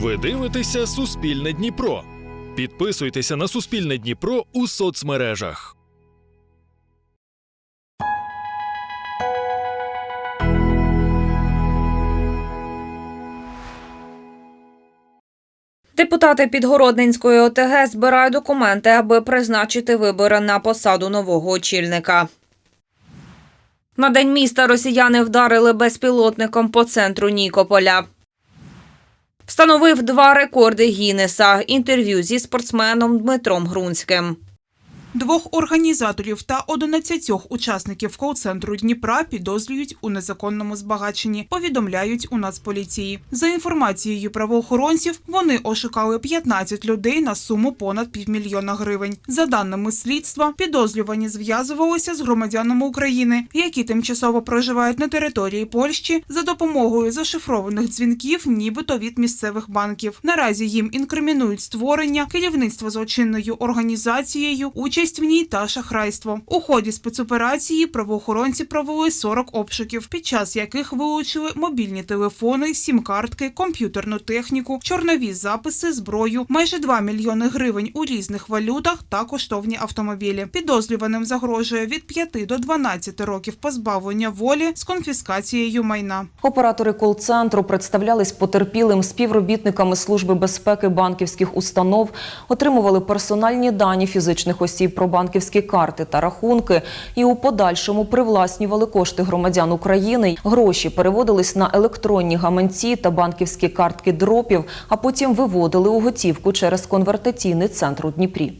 Ви дивитеся Суспільне Дніпро. Підписуйтеся на Суспільне Дніпро у соцмережах. Депутати Підгородненської ОТГ збирають документи, аби призначити вибори на посаду нового очільника. На день міста росіяни вдарили безпілотником по центру Нікополя. Встановив два рекорди Гіннеса. Інтерв'ю зі спортсменом Дмитром Грунським. Двох організаторів та 11 учасників кол-центру Дніпра підозрюють у незаконному збагаченні. Повідомляють у Нацполіції. За інформацією правоохоронців, вони ошукали 15 людей на суму понад півмільйона гривень. За даними слідства, підозрювані зв'язувалися з громадянами України, які тимчасово проживають на території Польщі за допомогою зашифрованих дзвінків, нібито від місцевих банків. Наразі їм інкримінують створення, керівництво злочинною організацією, участь в ній та шахрайство. У ході спецоперації правоохоронці провели 40 обшуків, під час яких вилучили мобільні телефони, сім-картки, комп'ютерну техніку, чорнові записи, зброю, майже 2 мільйони гривень у різних валютах та коштовні автомобілі. Підозрюваним загрожує від 5 до 12 років позбавлення волі з конфіскацією майна. Оператори кол-центру представлялись потерпілим співробітниками Служби безпеки банківських установ, отримували персональні дані фізичних осіб про банківські карти та рахунки і у подальшому привласнювали кошти громадян України. Гроші переводились на електронні гаманці та банківські картки дропів, а потім виводили у готівку через конвертаційний центр у Дніпрі.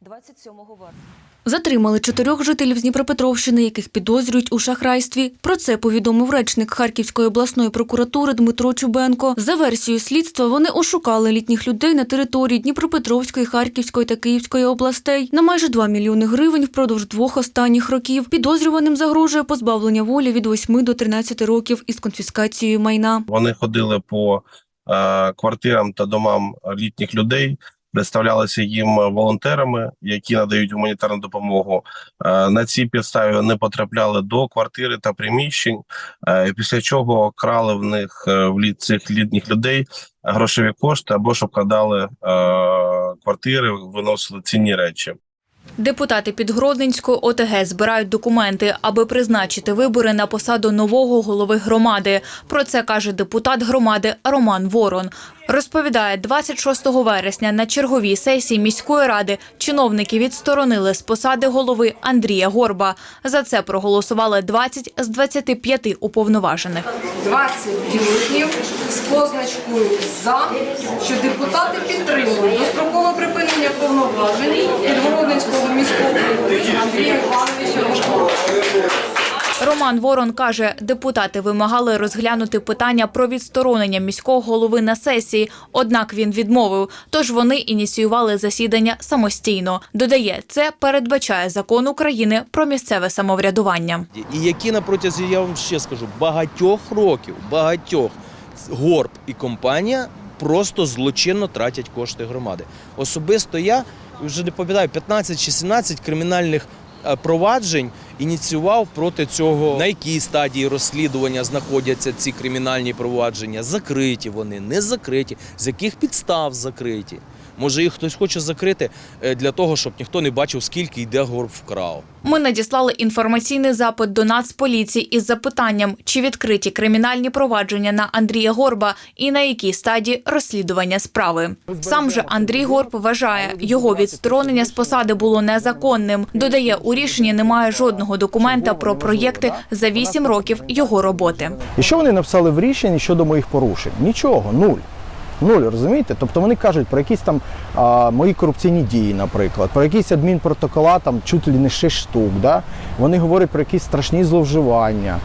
27 вересня. Затримали чотирьох жителів з Дніпропетровщини, яких підозрюють у шахрайстві. Про це повідомив речник Харківської обласної прокуратури Дмитро Чубенко. За версією слідства, вони ошукали літніх людей на території Дніпропетровської, Харківської та Київської областей на майже 2 мільйони гривень впродовж двох останніх років. Підозрюваним загрожує позбавлення волі від 8 до 13 років із конфіскацією майна. Вони ходили по е, квартирам та домам літніх людей, представлялися їм волонтерами, які надають гуманітарну допомогу. Е, на цій підставі вони потрапляли до квартири та приміщень, е, після чого крали в них е, в цих літніх людей грошові кошти або ж обкрадали е, квартири, виносили цінні речі. Депутати Підгродненської ОТГ збирають документи, аби призначити вибори на посаду нового голови громади. Про це каже депутат громади Роман Ворон. Розповідає, 26 вересня на черговій сесії міської ради чиновники відсторонили з посади голови Андрія Горба. За це проголосували 20 з 25 уповноважених. 20 бюлетнів з позначкою за, що депутати підтримують дострокове припинення повноважень Підгородницького міського Андрія Івановича Рожкова. Роман Ворон каже, депутати вимагали розглянути питання про відсторонення міського голови на сесії, однак він відмовив. Тож вони ініціювали засідання самостійно. Додає, це передбачає закон України про місцеве самоврядування. і які на протязі, я вам ще скажу, багатьох років, багатьох горб і компанія просто злочинно тратять кошти громади. Особисто я вже не пам'ятаю 15 чи 17 кримінальних е, проваджень ініціював проти цього. На якій стадії розслідування знаходяться ці кримінальні провадження? Закриті вони, не закриті, з яких підстав закриті. Може, їх хтось хоче закрити е, для того, щоб ніхто не бачив, скільки йде горб вкрав. Ми надіслали інформаційний запит до Нацполіції із запитанням, чи відкриті кримінальні провадження на Андрія Горба і на якій стадії розслідування справи. Сам же Андрій Горб вважає, його відсторонення з посади було незаконним. Додає, у рішенні немає жодного документа про проєкти за 8 років його роботи. І що вони написали в рішенні щодо моїх порушень? Нічого, нуль. Нуль, розумієте? Тобто вони кажуть про якісь там а, мої корупційні дії, наприклад, про якісь адмінпротокола, там чуть ли не 6 штук. Да? Вони говорять про якісь страшні зловживання.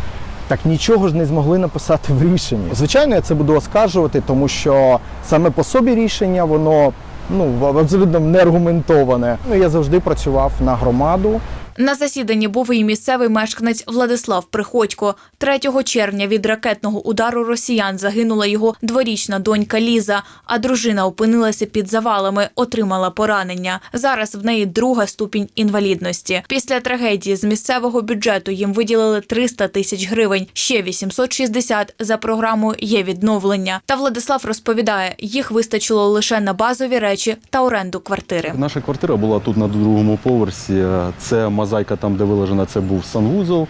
Так нічого ж не змогли написати в рішенні. Звичайно, я це буду оскаржувати, тому що саме по собі рішення воно ну абсолютно не аргументоване. Ну я завжди працював на громаду На засіданні був і місцевий мешканець Владислав Приходько. 3 червня від ракетного удару росіян загинула його дворічна донька Ліза, а дружина опинилася під завалами, отримала поранення. Зараз в неї друга ступінь інвалідності. Після трагедії з місцевого бюджету їм виділили 300 тисяч гривень, ще 860 за програмою є відновлення. Та Владислав розповідає, їх вистачило лише на базові речі та оренду квартири. Наша квартира була тут на другому поверсі. Це мозаїка там, де виложена, це був санвузол,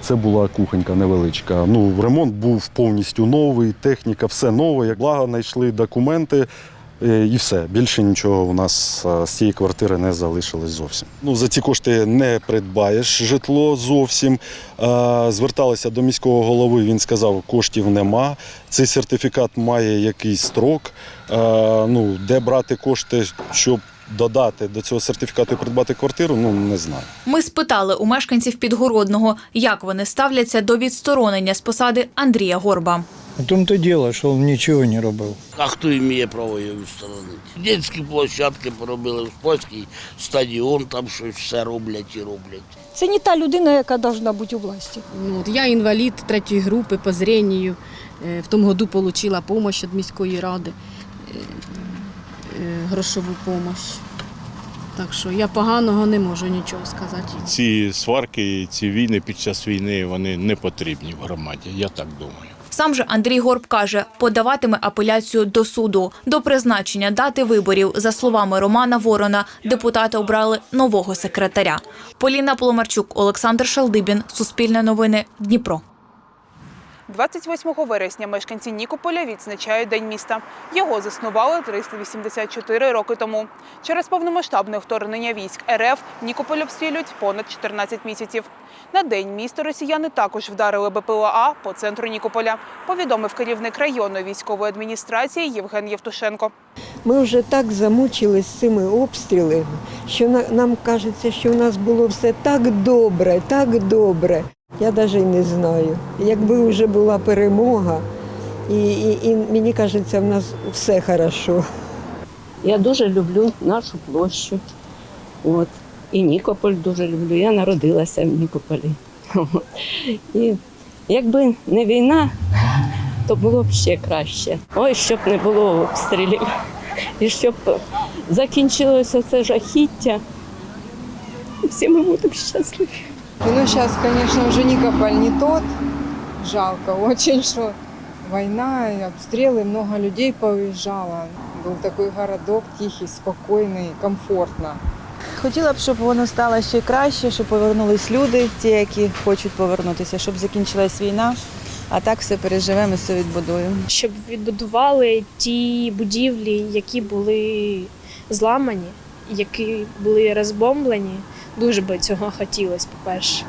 це була кухонька невеличка. Ну, ремонт був повністю новий, техніка, все нове. Як благо, знайшли документи. е, І все, більше нічого у нас е, з цієї квартири не залишилось зовсім. Ну за ці кошти не придбаєш житло зовсім. Зверталися до міського голови. Він сказав, коштів нема. Цей сертифікат має якийсь строк. Ну де брати кошти, щоб додати до цього сертифікату і придбати квартиру, ну не знаю. Ми спитали у мешканців Підгородного, як вони ставляться до відсторонення з посади Андрія Горба. В том-то дело, що він нічого не робив. А хто має право його відсторонити? Дітські площадки поробили в спортський стадіон, там щось все роблять і роблять. Це не та людина, яка повинна бути у власті. Ну, от я інвалід третьої групи по зренню. Е, В тому году отримала допомогу від міської ради, е, грошову допомогу. Так що я поганого не можу нічого сказати. Ці сварки, ці війни під час війни вони не потрібні в громаді. Я так думаю. Сам же Андрій Горб каже, подаватиме апеляцію до суду. До призначення дати виборів, за словами Романа Ворона, депутати обрали нового секретаря. Поліна Поломарчук, Олександр Шалдибін, Суспільне новини, Дніпро. 28 вересня мешканці Нікополя відзначають День міста. Його заснували 384 роки тому. Через повномасштабне вторгнення військ РФ Нікополь обстрілюють понад 14 місяців. На день місто росіяни також вдарили БПЛА по центру Нікополя, повідомив керівник районної військової адміністрації Євген Євтушенко. Ми вже так замучились цими обстрілами, що нам кажеться, що у нас було все так добре, так добре. Я навіть не знаю. Якби вже була перемога, і, і, і мені кажеться, в нас все хорошо. Я дуже люблю нашу площу. От. І Нікополь дуже люблю. Я народилася в Нікополі. І якби не війна, то було б ще краще. Ой, щоб не було обстрілів. І щоб закінчилося це жахіття. Всі ми будемо щасливі. Ну, сейчас, конечно, уже Никополь не тот. Жалко очень, что война и обстрелы, много людей поуезжало. Был такой городок тихий, спокойный, комфортно. Хотіла б, щоб воно стало ще краще, щоб повернулись люди, ті, які хочуть повернутися, щоб закінчилась війна. А так все переживемо, все відбудуємо. Щоб відбудували ті будівлі, які були зламані, які були розбомблені. Дуже би цього хотілося, по-перше.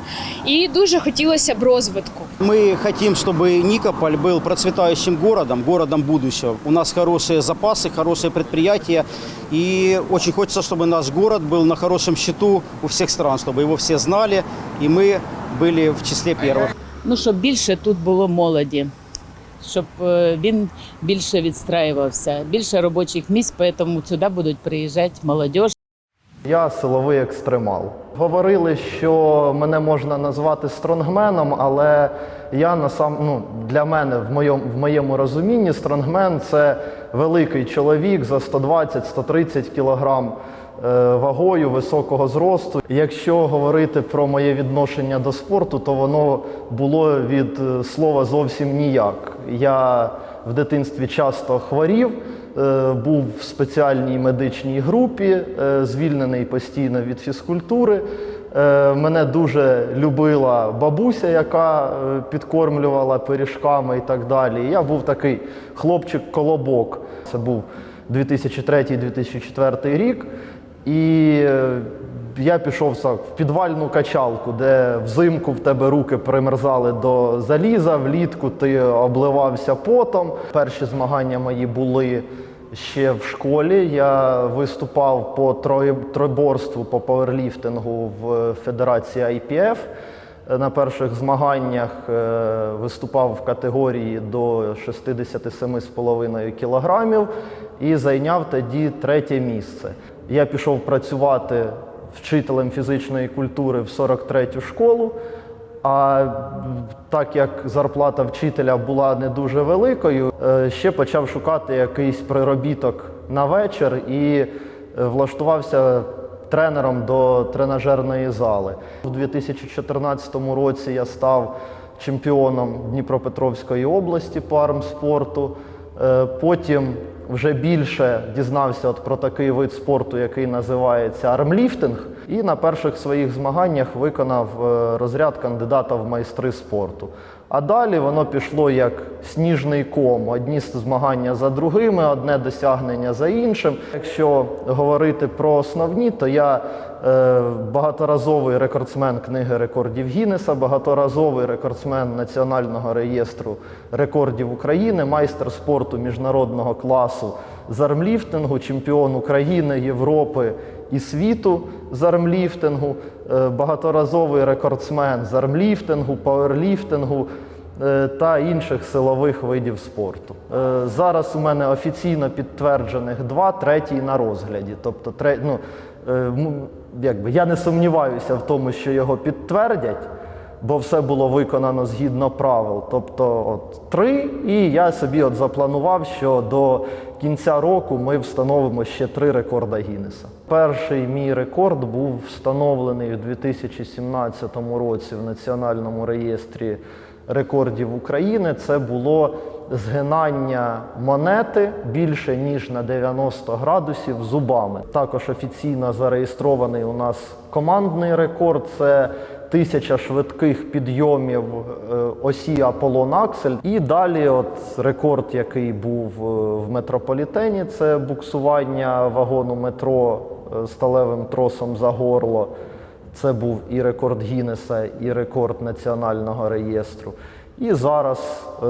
І дуже хотілося б розвитку. Ми хочемо, щоб Нікополь був процвітаючим городом, городом будущего. У нас хороші запаси, хороші підприємства. І дуже хочеться, щоб наш город був на хорошому счету у всіх стран, щоб його всі знали, і ми були в числі перших. Ну, щоб більше тут було молоді, щоб е, він більше відстраювався, більше робочих місць, тому сюди будуть приїжджати молодь. Я силовий екстремал. Говорили, що мене можна назвати стронгменом, але я насам, ну, для мене в моєму, в моєму розумінні стронгмен це великий чоловік за 120-130 кілограм е, вагою, високого зросту. Якщо говорити про моє відношення до спорту, то воно було від е, слова зовсім ніяк. Я в дитинстві часто хворів. Е, був в спеціальній медичній групі, е, звільнений постійно від фізкультури. Е, Мене дуже любила бабуся, яка підкормлювала пиріжками і так далі. Я був такий хлопчик-колобок. Це був 2003-2004 рік. І я пішов в підвальну качалку, де взимку в тебе руки примерзали до заліза, влітку ти обливався потом. Перші змагання мої були ще в школі. Я виступав по тройборству по пауерліфтингу в Федерації IPF. На перших змаганнях е, виступав в категорії до 67,5 кілограмів і зайняв тоді третє місце. Я пішов працювати вчителем фізичної культури в 43-ю школу. А так як зарплата вчителя була не дуже великою, е, ще почав шукати якийсь приробіток на вечір і е, влаштувався тренером до тренажерної зали. У 2014 році я став чемпіоном Дніпропетровської області по армспорту. Е, Потім вже більше дізнався от про такий вид спорту, який називається армліфтинг, і на перших своїх змаганнях виконав е, розряд кандидата в майстри спорту. А далі воно пішло як сніжний ком. Одні змагання за другими, одне досягнення за іншим. Якщо говорити про основні, то я е, багаторазовий рекордсмен книги рекордів Гіннеса, багаторазовий рекордсмен Національного реєстру рекордів України, майстер спорту міжнародного класу з армліфтингу, чемпіон України, Європи і світу з армліфтингу, е, багаторазовий рекордсмен з армліфтингу, пауерліфтингу е, та інших силових видів спорту. Е, Зараз у мене офіційно підтверджених два, третій на розгляді. Тобто, ну, якби, я не сумніваюся в тому, що його підтвердять бо все було виконано згідно правил. Тобто от, три, і я собі от запланував, що до кінця року ми встановимо ще три рекорди Гіннеса. Перший мій рекорд був встановлений у 2017 році в Національному реєстрі рекордів України. Це було згинання монети більше ніж на 90 градусів зубами. Також офіційно зареєстрований у нас командний рекорд. Це тисяча швидких підйомів е, осі Аполлон Аксель. І далі, от рекорд, який був е, в метрополітені, це буксування вагону метро е, сталевим тросом за горло. Це був і рекорд Гіннеса, і рекорд національного реєстру. І зараз е,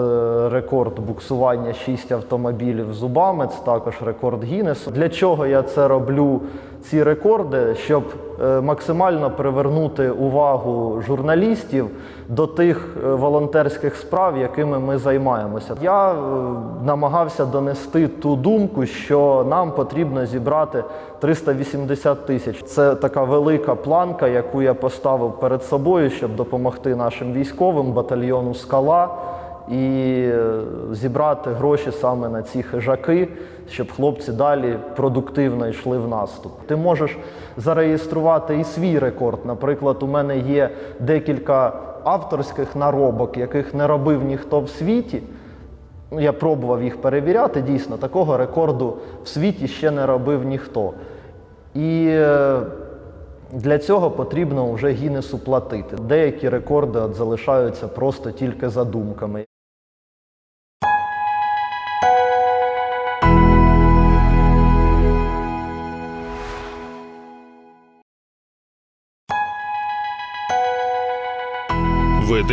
рекорд буксування 6 автомобілів зубами. Це також рекорд Гіннесу. Для чого я це роблю? Ці рекорди, щоб е, максимально привернути увагу журналістів до тих е, волонтерських справ, якими ми займаємося. Я е, намагався донести ту думку, що нам потрібно зібрати 380 тисяч. Це така велика планка, яку я поставив перед собою, щоб допомогти нашим військовим батальйону Скала і е, зібрати гроші саме на ці хижаки, щоб хлопці далі продуктивно йшли в наступ. Ти можеш зареєструвати і свій рекорд. Наприклад, у мене є декілька авторських наробок, яких не робив ніхто в світі. Ну, я пробував їх перевіряти. Дійсно, такого рекорду в світі ще не робив ніхто. І е, для цього потрібно вже Гіннесу платити. Деякі рекорди от залишаються просто тільки задумками. Ви